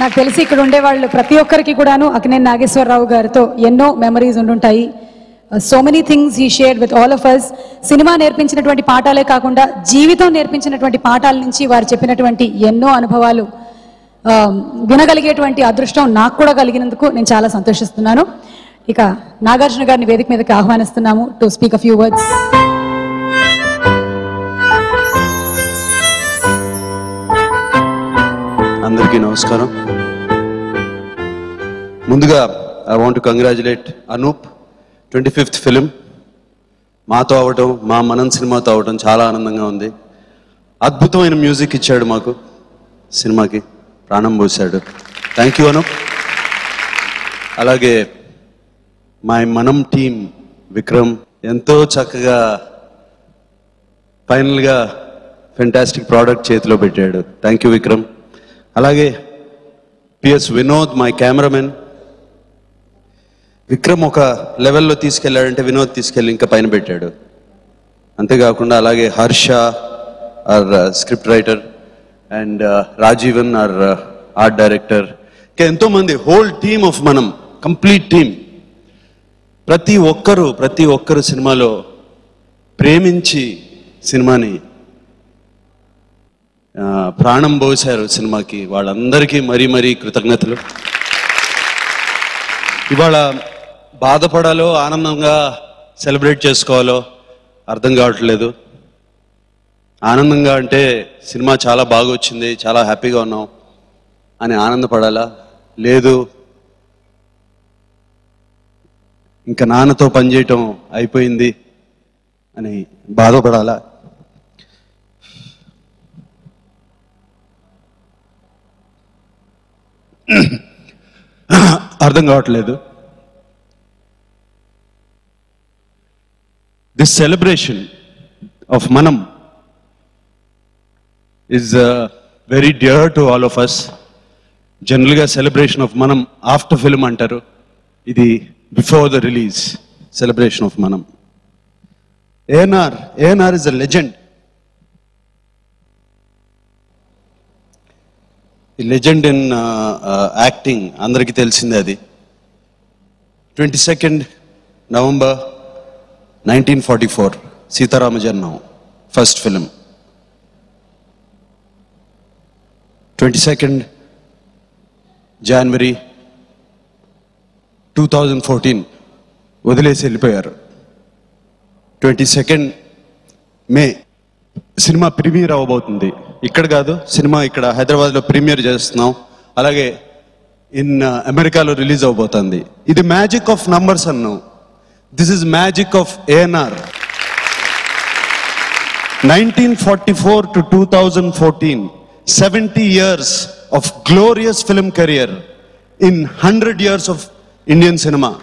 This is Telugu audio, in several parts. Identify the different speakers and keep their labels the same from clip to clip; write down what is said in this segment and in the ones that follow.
Speaker 1: నాకు తెలిసి ఇక్కడ ఉండే వాళ్ళు ప్రతి ఒక్కరికి కూడాను అక్కినేని నాగేశ్వరరావు గారితో ఎన్నో మెమరీస్ ఉండుంటాయి. సో మెనీ థింగ్స్ ఈ share with all of us cinema నేర్పించినటువంటి పాఠాలే కాకుండా జీవితం నేర్పించినటువంటి పాఠాల నుంచి వారు చెప్పినటువంటి ఎన్నో అనుభవాలు um, వినగలిగేటువంటి అదృష్టం నాకు కూడా కలిగినందుకు నేను చాలా సంతోషిస్తున్నాను. ఇక నాగార్జున గారిని వేదిక మీదకి ఆహ్వానిస్తున్నాము to speak a few words
Speaker 2: అందరికీ నమస్కారం. ముందుగా I want congratulate Anoop twenty fifth film మాతో అవటం మా మనం సినిమాతో అవటం చాలా ఆనందంగా ఉంది. అద్భుతమైన మ్యూజిక్ ఇచ్చాడు మాకు సినిమాకి ప్రాణం పోశాడు. థ్యాంక్ యూ అనూప్ అలాగే మా మనం టీం విక్రమ్ ఎంతో చక్కగా ఫైనల్గా ఫెంటాస్టిక్ ప్రోడక్ట్ చేతిలో పెట్టాడు. థ్యాంక్ యూ విక్రమ్ అలాగే PS Vinod my cameraman Vikram ఒక లెవెల్లో తీసుకెళ్ళాడంటే వినోద్ తీసుకెళ్ళి ఇంకా పైన పెట్టాడు. అంతేకాకుండా అలాగే Harsha are script writer and Rajeevan are art director. ఇంకా ఎంతోమంది whole team of Manam complete team. ప్రతి ఒక్కరు ప్రతి ఒక్కరు సినిమాలో ప్రేమించి సినిమాని ప్రాణం పోశారు సినిమాకి. వాళ్ళందరికీ మరీ మరీ కృతజ్ఞతలు. ఇవాళ బాధపడాలో ఆనందంగా సెలబ్రేట్ చేసుకోవాలో అర్థం కావట్లేదు. ఆనందంగా అంటే సినిమా చాలా బాగా వచ్చింది చాలా హ్యాపీగా ఉన్నాం అని ఆనందపడాలా? లేదు. ఇంకా నాన్నతో పనిచేయటం అయిపోయింది అని బాధపడాలా? అర్థం కావట్లేదు. This celebration of Manam is very dear to all of us జనరల్గా celebration of Manam after film అంటారు. ఇది before the release celebration of Manam ANR ANR is a legend legend in acting అందరికీ తెలిసిందే అది. Twenty second November nineteen forty four Seetharama Janmam first film. Twenty second January two thousand fourteen వదిలేసి వెళ్ళిపోయారు. Twenty second May cinema premiere అవ్వబోతుంది. ఇక్కడ కాదు సినిమా ఇక్కడ హైదరాబాద్లో ప్రీమియర్ చేస్తున్నాం. అలాగే ఇన్ అమెరికాలో రిలీజ్ అవబోతుంది ఇది మ్యాజిక్ ఆఫ్ నంబర్స్ అన్నాం. This is magic of ANR nineteen forty four to two thousand fourteen seventy years of glorious film career in hundred years of Indian cinema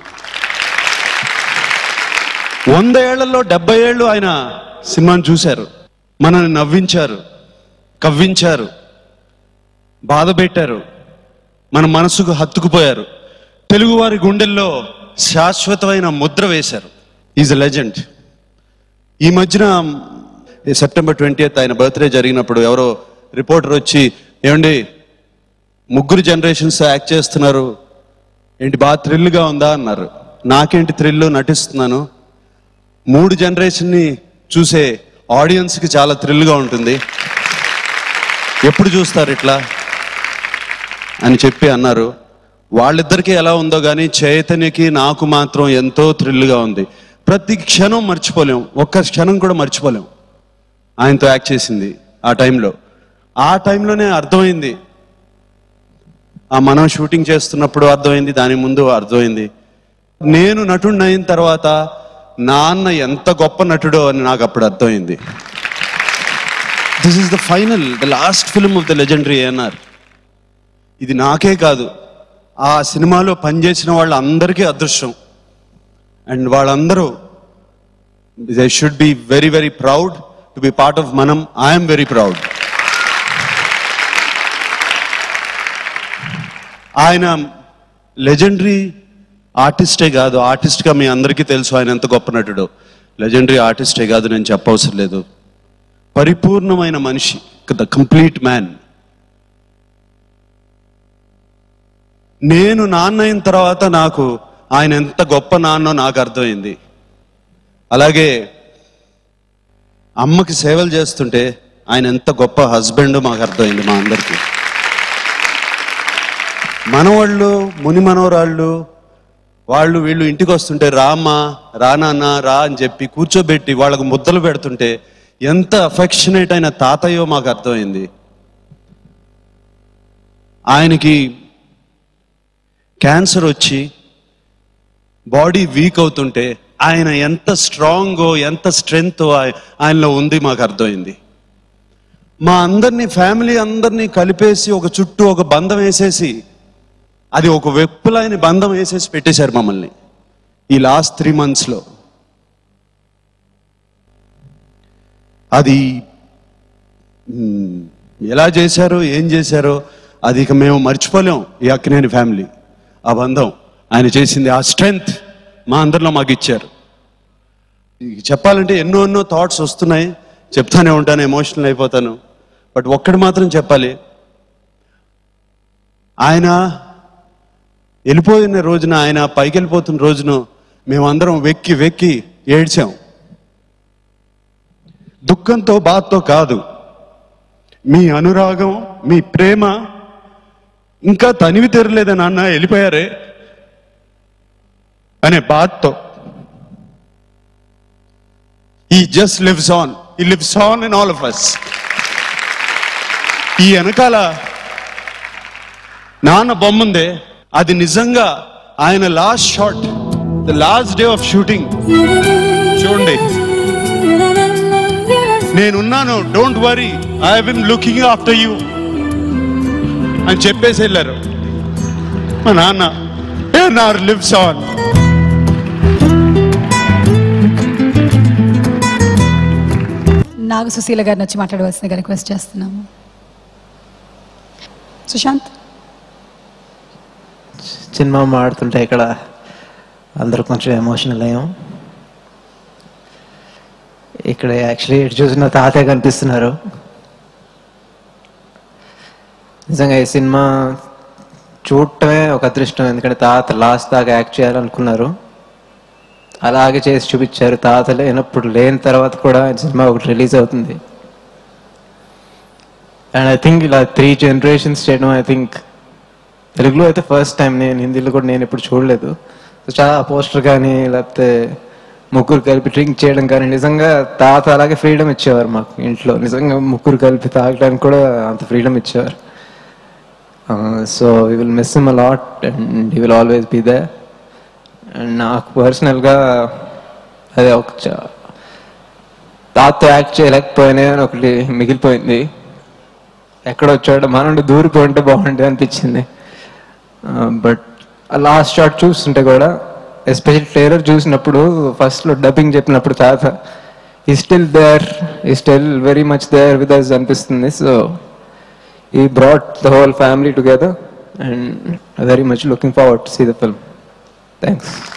Speaker 2: వంద ఏళ్ళలో డెబ్బై ఏళ్ళు ఆయన సినిమాను చూశారు. మనల్ని నవ్వించారు కవ్వించారు బాధ పెట్టారు మన మనసుకు హత్తుకుపోయారు. తెలుగువారి గుండెల్లో శాశ్వతమైన ముద్ర వేశారు. ఈజ్ అ లెజెండ్ ఈ మధ్యన సెప్టెంబర్ ట్వంటీ ఆయన బర్త్డే జరిగినప్పుడు ఎవరో రిపోర్టర్ వచ్చి ఏమండి ముగ్గురు జనరేషన్స్ యాక్ట్ చేస్తున్నారు. ఏంటి బాగా థ్రిల్గా ఉందా? అన్నారు. నాకేంటి థ్రిల్ నటిస్తున్నాను. మూడు జనరేషన్ని చూసే ఆడియన్స్కి చాలా థ్రిల్గా ఉంటుంది. ఎప్పుడు చూస్తారు ఇట్లా? అని చెప్పి అన్నారు. వాళ్ళిద్దరికీ ఎలా ఉందో కానీ చైతన్యకి నాకు మాత్రం ఎంతో థ్రిల్గా ఉంది. ప్రతి క్షణం మర్చిపోలేం. ఒక్క క్షణం కూడా మర్చిపోలేం. ఆయనతో యాక్ట్ చేసింది ఆ టైంలో. ఆ టైంలోనే అర్థమైంది. ఆ మనం షూటింగ్ చేస్తున్నప్పుడు అర్థమైంది దాని ముందు అర్థమైంది. నేను నటుడిని అయిన తర్వాత నాన్న ఎంత గొప్ప నటుడో అని నాకు అప్పుడు అర్థమైంది. This is the final the last film of the legendary ANR ఇది నాకే కాదు. ఆ సినిమాలో పనిచేసిన వాళ్ళందరికీ అదృష్టం. అండ్ వాళ్ళందరూ they should be very very proud to be part of Manam. I'm very proud. ఆయన లెజెండరీ ఆర్టిస్టే కాదు. ఆర్టిస్ట్గా మీ అందరికీ తెలుసు ఆయన ఎంత గొప్ప నటుడు. లెజెండరీ ఆర్టిస్టే కాదు నేను చెప్పవసరం లేదు. పరిపూర్ణమైన మనిషి ద కంప్లీట్ మ్యాన్. నేను నాన్న అయిన తర్వాత నాకు ఆయన ఎంత గొప్ప నాన్నో నాకు అర్థమైంది. అలాగే అమ్మకి సేవలు చేస్తుంటే ఆయన ఎంత గొప్ప హస్బెండ్ మాకు అర్థమైంది మా అందరికీ. మనవాళ్ళు ముని మనవరాళ్ళు వాళ్ళు వీళ్ళు ఇంటికి వస్తుంటే రామ్మా రా నాన్న రా అని చెప్పి కూర్చోబెట్టి వాళ్ళకు ముద్దలు పెడుతుంటే ఎంత అఫెక్షనేట్ అయిన తాతయ్యో మాకు అర్థమైంది. ఆయనకి క్యాన్సర్ వచ్చి బాడీ వీక్ అవుతుంటే ఆయన ఎంత స్ట్రాంగో ఎంత స్ట్రెంగ్త్ ఆయనలో ఉంది మాకు అర్థమైంది. మా అందరినీ ఫ్యామిలీ అందరినీ కలిపేసి ఒక చుట్టూ ఒక బంధం వేసేసి అది ఒక వెప్పులైన బంధం వేసేసి పెట్టేశారు మమ్మల్ని. ఈ లాస్ట్ త్రీ మంత్స్లో. అది ఎలా చేశారో ఏం చేశారో అది ఇక మేము మర్చిపోలేం ఈ అక్కినేని ఫ్యామిలీ. ఆ బంధం. ఆయన చేసింది ఆ స్ట్రెంగ్త్ మా అందరిలో మాకు ఇచ్చారు. చెప్పాలంటే ఎన్నో ఎన్నో థాట్స్ వస్తున్నాయి. చెప్తానే ఉంటాను ఎమోషనల్ అయిపోతాను. బట్ ఒక్కటి మాత్రం చెప్పాలి. ఆయన వెళ్ళిపోయిన రోజున ఆయన పైకి వెళ్ళిపోతున్న రోజున మేమందరం వెక్కి వెక్కి ఏడ్చాం. దుఃఖంతో బాధతో కాదు. మీ అనురాగం మీ ప్రేమ ఇంకా తనివి తెరలేదా నాన్న? వెళ్ళిపోయారే? అనే బాధతో. He just lives on he lives on in all of us ఈ వెనకాల నాన్న బొమ్మందే. అది నిజంగా ఆయన last shot the last day of shooting చూడండి. నేనున్నాను. Don't worry I will looking after you అని చెప్పేసి వెళ్ళారు. మా నాన్న నార్ లివ్స్ ఆన్
Speaker 1: నాగ సుశీల గారిని వచ్చి మాట్లాడవలసిందిగా రిక్వెస్ట్ చేస్తున్నాము. సుశాంత్?
Speaker 3: సినిమా మాడుతుంటే ఇక్కడ అందరూ కొంచెం ఎమోషనల్ అయ్యాం. ఇక్కడ యాక్చువల్లీ ఎటు చూసిన తాతయ్య కనిపిస్తున్నారు. నిజంగా ఈ సినిమా చూడటమే ఒక అదృష్టం. ఎందుకంటే తాత లాస్ట్ దాకా యాక్ట్ చేయాలనుకున్నారు. అలాగే చేసి చూపించారు. తాత లేనప్పుడు లేని తర్వాత కూడా సినిమా ఒకటి రిలీజ్ అవుతుంది. అండ్ ఐ థింక్ ఇలా త్రీ జనరేషన్స్ చేయడం ఐ థింక్ తెలుగులో అయితే ఫస్ట్ టైం నేను హిందీలో కూడా నేను ఇప్పుడు చూడలేదు. సో చాలా పోస్టర్ కానీ లేకపోతే ముగ్గురు కలిపి డ్రింక్ చేయడం కానీ నిజంగా తాత అలాగే ఫ్రీడమ్ ఇచ్చేవారు మాకు ఇంట్లో. నిజంగా ముగ్గురు కలిపి తాగడానికి కూడా అంత ఫ్రీడమ్ ఇచ్చేవారు. So we will miss him lot and you will always be there and నాకు పర్సనల్గా అదే ఒక చ- తాత యాక్ట్ చేయలేకపోయినా అని ఒకటి మిగిలిపోయింది. ఎక్కడ వచ్చాడో మన నుండి దూరిపోయింటే బాగుంటుంది అనిపించింది. బట్ లాస్ట్ షాట్ చూస్తుంటే కూడా ఎస్పెషల్ ట్రైలర్ చూసినప్పుడు ఫస్ట్లో డబ్బింగ్ చెప్పినప్పుడు తాత he still there he still very much there with us అనిపిస్తుంది. So he brought the whole family together and very much looking forward to see the film. Thanks.